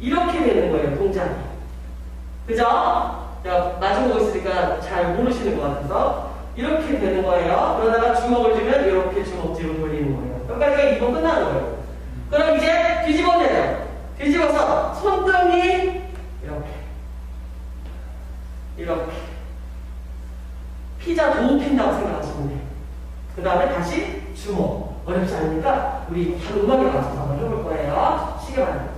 이렇게 되는 거예요, 동작이. 그죠? 제가 마주보고 있으니까 잘 모르시는 것 같아서 이렇게 되는 거예요. 그러다가 주먹을 주면 이렇게 주먹질을 돌리는 거예요. 여기까지가 2번 끝나는 거예요. 그럼 이제 뒤집어 내요. 뒤집어서 손등이 이렇게 이렇게 피자 도우 핀다고 생각하시면 돼요. 그 다음에 다시 주목. 어렵지 않으니까 우리 바로 음악에 맞춰서 한번 해볼 거예요. 시계 만듭니다.